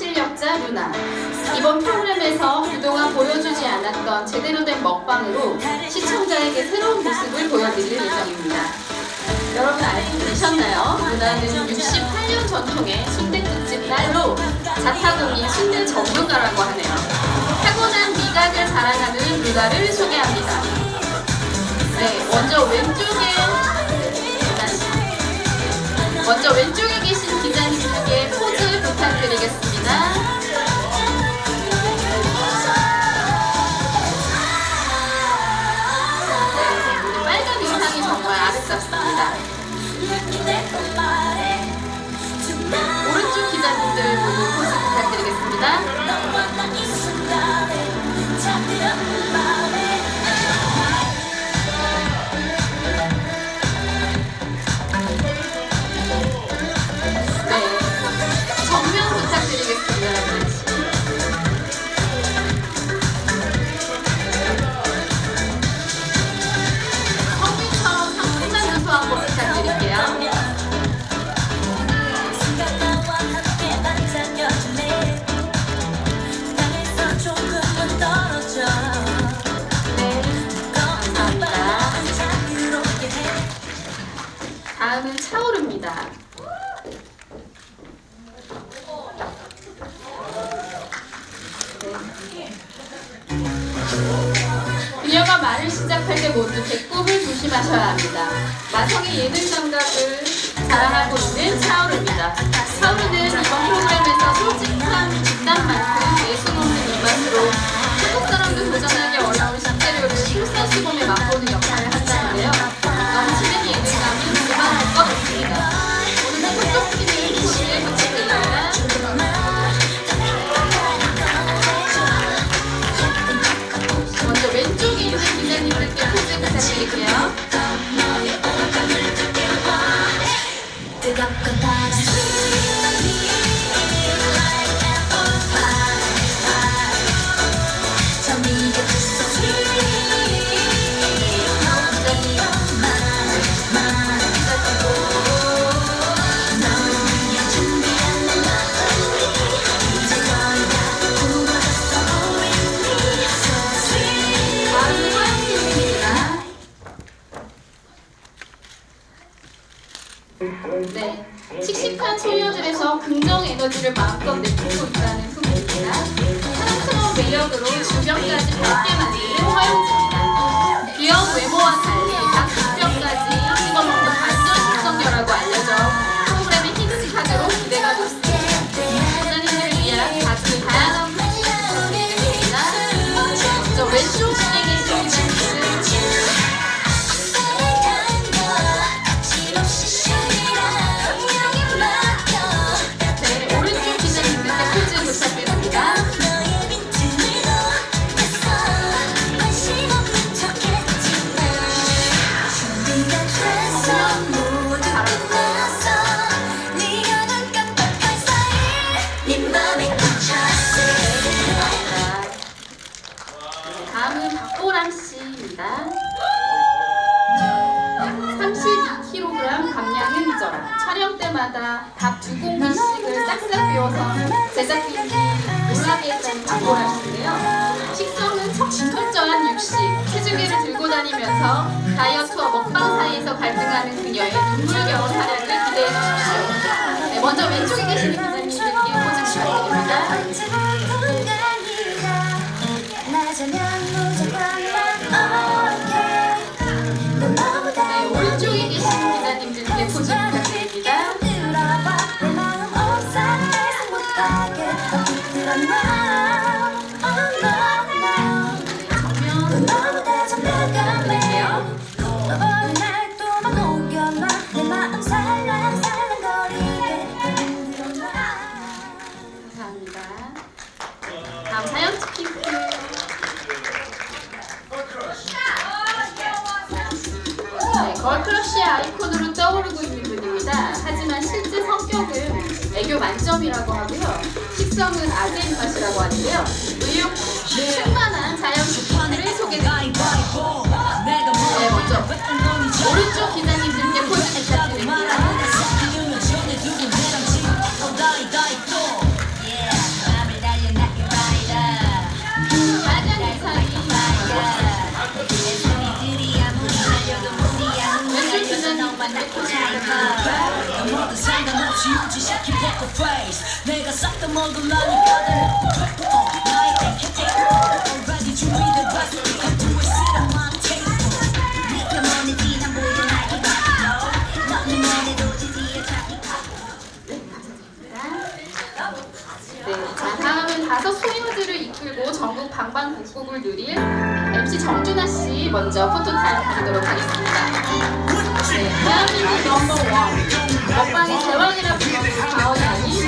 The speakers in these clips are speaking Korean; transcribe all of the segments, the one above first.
실력자 루나. 이번 프로그램에서 그동안 보여주지 않았던 제대로 된 먹방으로 시청자에게 새로운 모습을 보여드릴 예정입니다. 여러분 알고 계셨나요? 루나는 68년 전통의 순대국집 딸로 자타공인 순대 전문가라고 하네요. 타고난 미각을 자랑하는 루나를 소개합니다. 네, 먼저 왼쪽에 먼저 왼쪽 말을 시작할 때 모두 배꼽을 조심하셔야 합니다. 마성의 예능 감각을 자랑하고 있는 차오르입니다. 차오르는 이번 프로그램 네, 씩씩한 소녀들에서 긍정 에너지를 마음껏 내뿜고 있다는 후보입니다. 사랑스러운 매력으로 주변까지 밝게 만드는 화용지입니다. 귀여운 외모와 제작진이 놀라게 했다는 박보람 씨인데요. 식성은 척철저한 육식, 체중계를 들고 다니면서 다이어트와 먹방 사이에서 갈등하는 그녀의 눈물겨운 활약을 기대해 주십시오. 네, 먼저 왼쪽에 계시는 기자님들께 포즈 부탁드립니다. 하지만 실제 성격은 애교 만점이라고 하고요. 식성은 아재 입맛이라고 하는데요. 의욕 충만한 자연 스피크를 소개드립니다. 네, 먼저 오른쪽 기자 싹다 my table. 네가 지지에 자기 네, 씨 먼저 포토타임 가지도록 하겠습니다. 네, 대한민국 넘버 원. 먹방의 제왕이라 불리는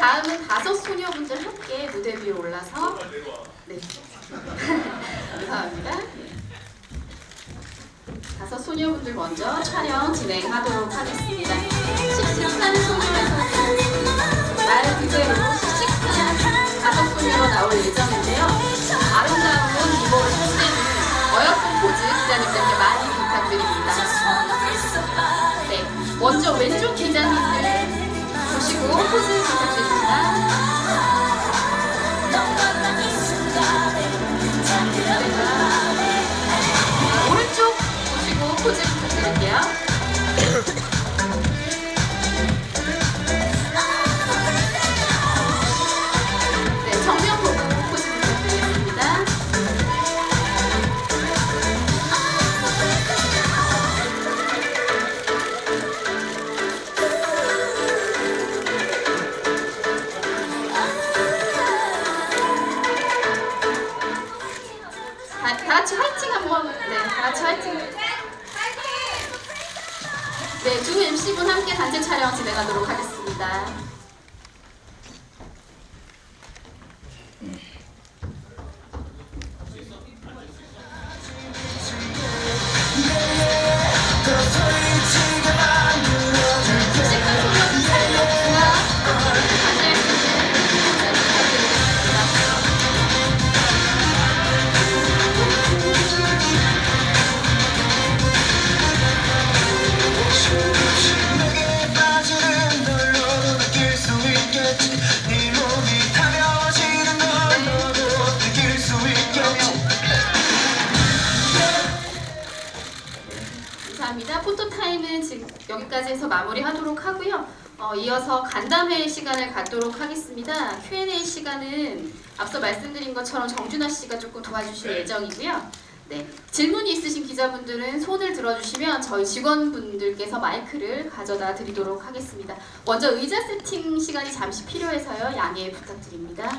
다. 다음은 다섯 소녀분들 함께 무대 위로 올라서 네. 감사합니다. 네. 다섯 소녀분들 먼저 촬영 진행하도록 하겠습니다. 씩씩한 소녀에서 말 그대로 씩씩한 다섯 소녀로 나올 예정인데요. 아름다운 이목을 손대는 어여쁜 포즈 기자님들께 많이 부탁드립니다. 네, 먼저 왼쪽 기자님들 보시고 포즈 부탁드립 니다. 다 같이 화이팅. 네, 두 MC분 함께 단체 촬영 진행하도록 하겠습니다. 하고요. 어, 이어서 간담회 시간을 갖도록 하겠습니다. Q&A 시간은 앞서 말씀드린 것처럼 정준하 씨가 조금 도와주실 예정이고요. 네, 질문이 있으신 기자분들은 손을 들어주시면 저희 직원분들께서 마이크를 가져다 드리도록 하겠습니다. 먼저 의자 세팅 시간이 잠시 필요해서요. 양해 부탁드립니다.